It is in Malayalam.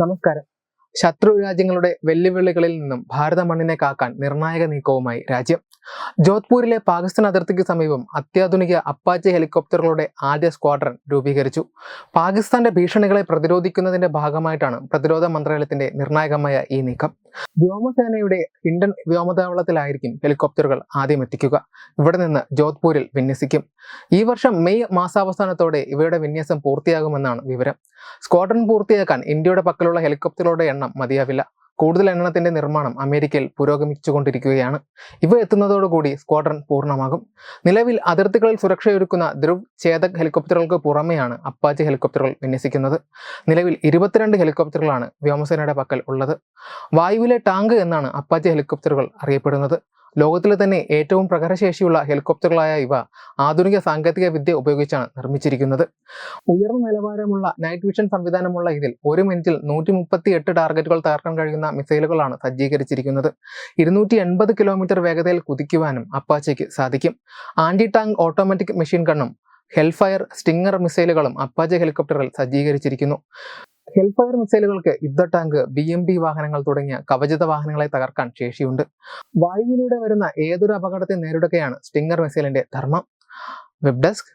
നമസ്കാരം. ശത്രു രാജ്യങ്ങളുടെ വെല്ലുവിളികളിൽ നിന്നും ഭാരത മണ്ണിനെ കാക്കാൻ നിർണായക നീക്കവുമായി രാജ്യം. ജോധ്പൂരിലെ പാകിസ്ഥാൻ അതിർത്തിക്ക് സമീപം അത്യാധുനിക അപ്പാച്ചി ഹെലികോപ്റ്ററുകളുടെ ആദ്യ സ്ക്വാഡ്രൺ രൂപീകരിച്ചു. പാകിസ്ഥാന്റെ ഭീഷണികളെ പ്രതിരോധിക്കുന്നതിന്റെ ഭാഗമായിട്ടാണ് പ്രതിരോധ മന്ത്രാലയത്തിന്റെ നിർണായകമായ ഈ നീക്കം. വ്യോമസേനയുടെ ഹിൻഡൻ വ്യോമതാവളത്തിലായിരിക്കും ഹെലികോപ്റ്ററുകൾ ആദ്യം എത്തിക്കുക. ഇവിടെ നിന്ന് ജോധ്പൂരിൽ വിന്യസിക്കും. ഈ വർഷം മെയ് മാസാവസാനത്തോടെ ഇവയുടെ വിന്യാസം പൂർത്തിയാകുമെന്നാണ് വിവരം. സ്ക്വാഡ്രൺ പൂർത്തിയാക്കാൻ ഇന്ത്യയുടെ പക്കലുള്ള ഹെലികോപ്റ്ററുകളുടെ എണ്ണം മതിയാവില്ല. കൂടുതൽ എണ്ണത്തിന്റെ നിർമ്മാണം അമേരിക്കയിൽ പുരോഗമിച്ചുകൊണ്ടിരിക്കുകയാണ്. ഇവ എത്തുന്നതോടുകൂടി സ്ക്വാഡ്രൺ പൂർണമാകും. നിലവിൽ അതിർത്തികളിൽ സുരക്ഷയൊരുക്കുന്ന ധ്രുവ് ചേതക് ഹെലികോപ്റ്ററുകൾക്ക് പുറമെയാണ് അപ്പാച്ചി ഹെലികോപ്റ്ററുകൾ വിന്യസിക്കുന്നത്. നിലവിൽ ഇരുപത്തിരണ്ട് ഹെലികോപ്റ്ററുകളാണ് വ്യോമസേനയുടെ പക്കൽ ഉള്ളത്. വായുവിലെ ടാങ്ക് എന്നാണ് അപ്പാച്ചി ഹെലികോപ്റ്ററുകൾ അറിയപ്പെടുന്നത്. ലോകത്തിലെ തന്നെ ഏറ്റവും പ്രകടശേഷിയുള്ള ഹെലികോപ്റ്ററുകളായ ഇവ ആധുനിക സാങ്കേതിക വിദ്യ ഉപയോഗിച്ചാണ് നിർമ്മിച്ചിരിക്കുന്നത്. ഉയർന്ന നിലവാരമുള്ള നൈറ്റ് വിഷൻ സംവിധാനമുള്ള ഇതിൽ ഒരു മിനിറ്റിൽ നൂറ്റി മുപ്പത്തി എട്ട് ടാർഗറ്റുകൾ തകർക്കാൻ കഴിയുന്ന മിസൈലുകളാണ് സജ്ജീകരിച്ചിരിക്കുന്നത്. ഇരുന്നൂറ്റി എൺപത് കിലോമീറ്റർ വേഗതയിൽ കുതിക്കുവാനും അപ്പാച്ചയ്ക്ക് സാധിക്കും. ആന്റി ടാങ്ക് ഓട്ടോമാറ്റിക് മെഷീൻ ഗണ്ണും ഹെൽഫയർ സ്റ്റിംഗർ മിസൈലുകളും അപ്പാച്ച ഹെലികോപ്റ്ററിൽ സജ്ജീകരിച്ചിരിക്കുന്നു. ഹെൽഫയർ മിസൈലുകൾക്ക് യുദ്ധ ടാങ്ക് ബി എം പി വാഹനങ്ങൾ തുടങ്ങിയ കവചിത വാഹനങ്ങളെ തകർക്കാൻ ശേഷിയുണ്ട്. വായുവിലൂടെ വരുന്ന ഏതൊരു അപകടത്തെ നേരിടുകയാണ് സ്റ്റിംഗർ മിസൈലിന്റെ ധർമ്മം. Web desk